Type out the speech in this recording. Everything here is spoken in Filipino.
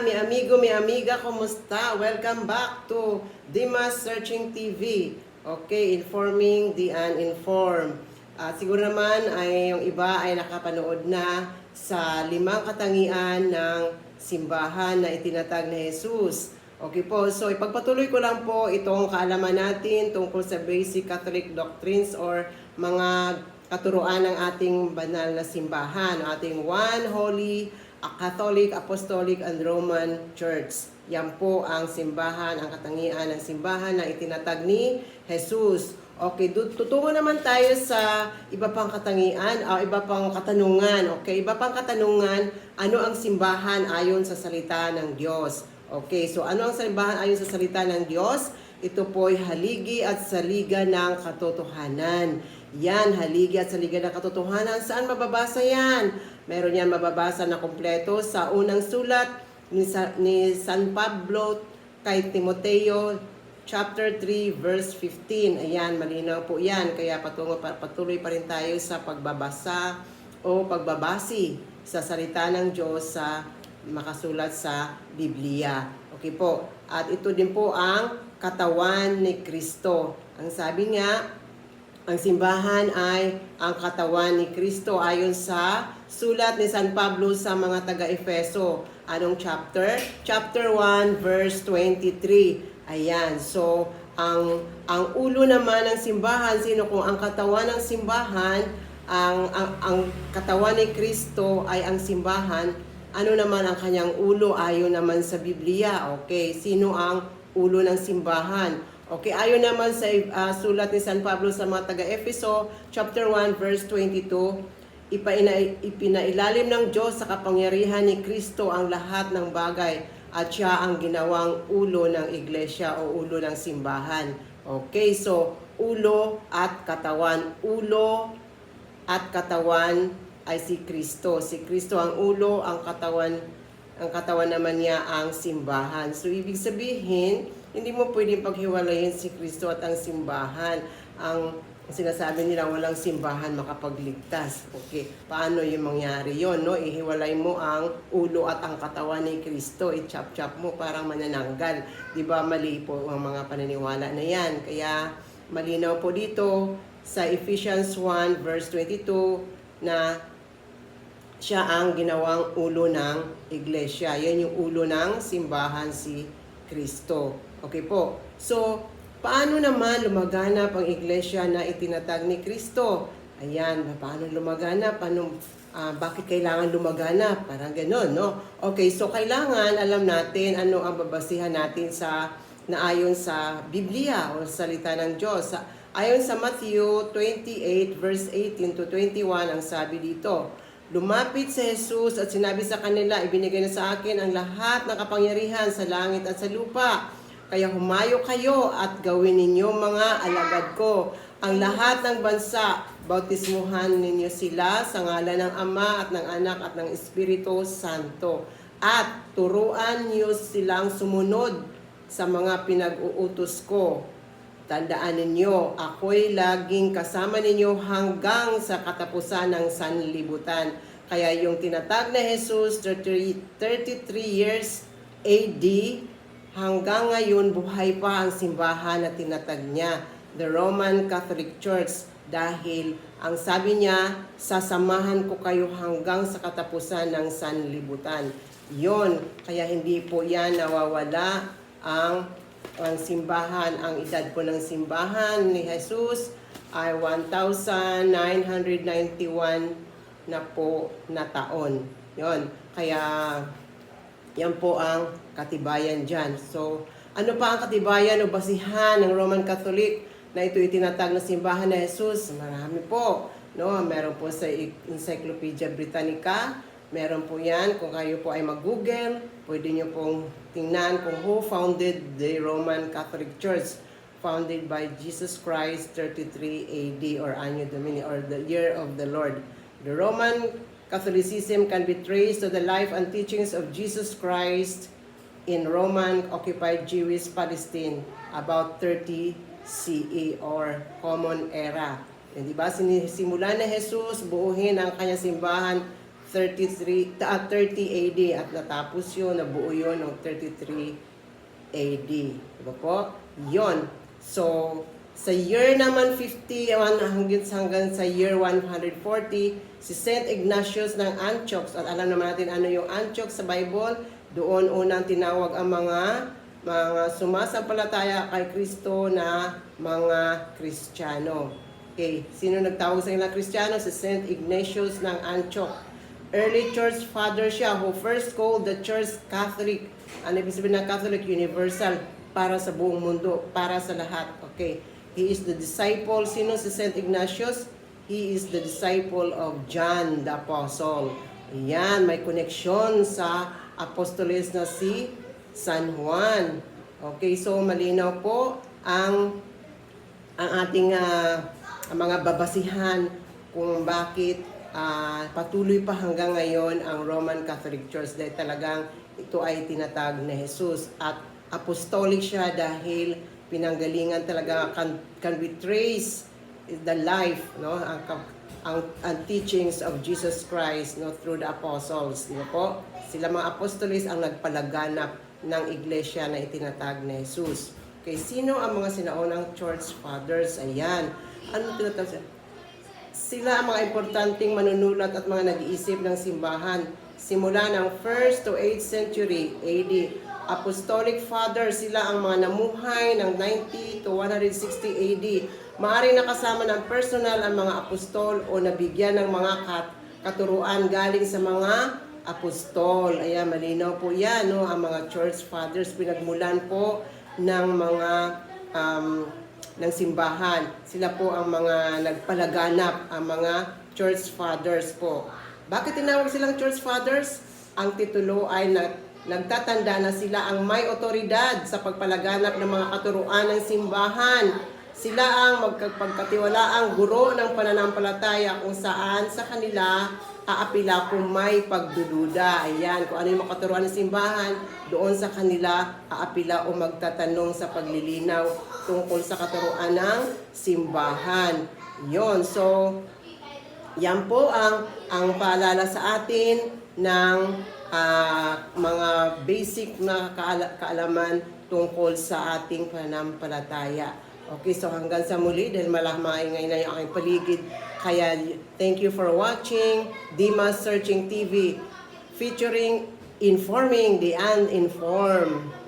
mi amigo, mi amiga, kumusta? Welcome back to Dimas Searching TV. Okay, informing the uninformed. At siguro naman ay yung iba ay nakapanood na sa limang katangian ng simbahan na itinatag ni Jesus. Okay po, so ipagpatuloy ko lang po itong kaalaman natin tungkol sa basic Catholic doctrines or mga katuruan ng ating banal na simbahan, ating one holy Catholic, Apostolic, and Roman Church. Yan po ang simbahan, ang katangian ng simbahan na itinatag ni Jesus. Okay, tutungo naman tayo sa iba pang katangian, o iba pang katanungan. Okay, iba pang katanungan, ano ang simbahan ayon sa salita ng Diyos? Okay, so ano ang simbahan ayon sa salita ng Diyos? Ito po'y haligi at saliga ng katotohanan. Yan, haligi at saliga ng katotohanan. Saan mababasa yan? Meron yan mababasa na kompleto sa unang sulat ni, Sa- ni San Pablo kay Timoteo chapter 3 verse 15. Ayan, malinaw po yan. Kaya patungo, pa- patuloy pa rin tayo sa pagbabasa o pagbabasi sa salita ng Diyos sa makasulat sa Biblia. Okay po. At ito din po ang katawan ni Kristo. Ang sabi nga, ang simbahan ay ang katawan ni Kristo ayon sa sulat ni San Pablo sa mga taga-Efeso. Anong chapter? Chapter 1 verse 23. Ayan. So, ang ang ulo naman ng simbahan, sino kung ang katawan ng simbahan, ang ang, ang katawan ni Kristo ay ang simbahan, ano naman ang kanyang ulo ayon naman sa Biblia? Okay, sino ang ulo ng simbahan? Okay, ayon naman sa ah, sulat ni San Pablo sa mga taga-Efeso, chapter 1, verse 22, ipaina, ipinailalim ng Diyos sa kapangyarihan ni Kristo ang lahat ng bagay at siya ang ginawang ulo ng iglesia o ulo ng simbahan. Okay, so ulo at katawan. Ulo at katawan ay si Kristo. Si Kristo ang ulo, ang katawan ang katawan naman niya ang simbahan. So ibig sabihin, hindi mo pwedeng paghiwalayin si Kristo at ang simbahan. Ang sinasabi nila walang simbahan makapagligtas. Okay, paano yung mangyari yon no? Ihiwalay mo ang ulo at ang katawan ni Kristo, i-chop-chop mo parang manananggal. 'Di ba? Mali po ang mga paniniwala na 'yan. Kaya malinaw po dito sa Ephesians 1 verse 22 na siya ang ginawang ulo ng iglesia. Yan yung ulo ng simbahan si Kristo. Okay po. So, paano naman lumaganap ang iglesia na itinatag ni Kristo? Ayan, paano lumaganap? Paano, ah, bakit kailangan lumaganap? Parang gano'n, no? Okay, so kailangan alam natin ano ang babasihan natin sa naayon sa Biblia o salita ng Diyos. Ayon sa Matthew 28 verse 18 to 21 ang sabi dito, Lumapit si Jesus at sinabi sa kanila, ibinigay na sa akin ang lahat ng kapangyarihan sa langit at sa lupa. Kaya humayo kayo at gawin ninyo mga alagad ko. Ang lahat ng bansa, bautismuhan ninyo sila sa ngalan ng Ama at ng Anak at ng Espiritu Santo. At turuan niyo silang sumunod sa mga pinag-uutos ko. Tandaan ninyo, ako'y laging kasama ninyo hanggang sa katapusan ng sanlibutan. Kaya yung tinatag na Jesus, 30 33 years AD, hanggang ngayon buhay pa ang simbahan na tinatag niya, the Roman Catholic Church. Dahil ang sabi niya, sasamahan ko kayo hanggang sa katapusan ng sanlibutan. Yon, kaya hindi po yan nawawala ang ang simbahan, ang edad po ng simbahan ni Jesus ay 1,991 na po na taon. Yon. Kaya yan po ang katibayan dyan. So, ano pa ang katibayan o basihan ng Roman Catholic na ito itinatag na simbahan ni Jesus? Marami po. No, meron po sa Encyclopedia Britannica, meron po yan. Kung kayo po ay mag-google, pwede nyo pong tingnan kung who founded the Roman Catholic Church founded by Jesus Christ 33 AD or Anno Domini or the year of the Lord. The Roman Catholicism can be traced to the life and teachings of Jesus Christ in Roman occupied Jewish Palestine about 30 CE or Common Era. Eh, di ba? Sinisimulan na Jesus buuhin ang kanyang simbahan 33, ah, 30 AD at natapos yun, nabuo yun ng 33 AD. Diba po? Yon. So, sa year naman 51 hanggang, hanggang sa year 140, si St. Ignatius ng Antioch, at alam naman natin ano yung Antioch sa Bible, doon unang tinawag ang mga mga sumasampalataya kay Kristo na mga Kristiyano. Okay, sino nagtawag sa kanila Kristiyano? Si St. Ignatius ng Antioch. Early church father siya who first called the church Catholic. Ano ibig sabihin ng Catholic? Universal. Para sa buong mundo. Para sa lahat. Okay. He is the disciple. Sino si St. Ignatius? He is the disciple of John the Apostle. Ayan, may koneksyon sa apostoles na si San Juan. Okay, so malinaw po ang ang ating ang mga babasihan kung bakit ah, patuloy pa hanggang ngayon ang Roman Catholic Church dahil talagang ito ay tinatag na Jesus at apostolic siya dahil pinanggalingan talaga can, can we trace the life no ang, ang, ang teachings of Jesus Christ no through the apostles ba po sila mga apostolis ang nagpalaganap ng iglesia na itinatag ni Jesus Okay, sino ang mga sinaunang church fathers? Ayan. Ano tinatawag? Sila ang mga importanteng manunulat at mga nag-iisip ng simbahan simula ng 1st to 8th century AD. Apostolic fathers, sila ang mga namuhay ng 90 to 160 AD. Maaring nakasama ng personal ang mga apostol o nabigyan ng mga kat katuruan galing sa mga apostol. Ayan, malinaw po yan, no? ang mga church fathers, pinagmulan po ng mga um, ng simbahan. Sila po ang mga nagpalaganap, ang mga church fathers po. Bakit tinawag silang church fathers? Ang titulo ay na, nagtatanda na sila ang may otoridad sa pagpalaganap ng mga katuruan ng simbahan. Sila ang magpagkatiwalaang guro ng pananampalataya kung saan sa kanila aapila kung may pagdududa. Ayan, kung ano yung mga katuruan ng simbahan, doon sa kanila aapila o magtatanong sa paglilinaw tungkol sa katuruan ng simbahan. Yon, so yan po ang ang paalala sa atin ng ah, mga basic na kaala- kaalaman tungkol sa ating pananampalataya. Okay, so hanggang sa muli dahil malamaingay na yung aking paligid. Kaya thank you for watching Dimas Searching TV featuring informing the uninformed.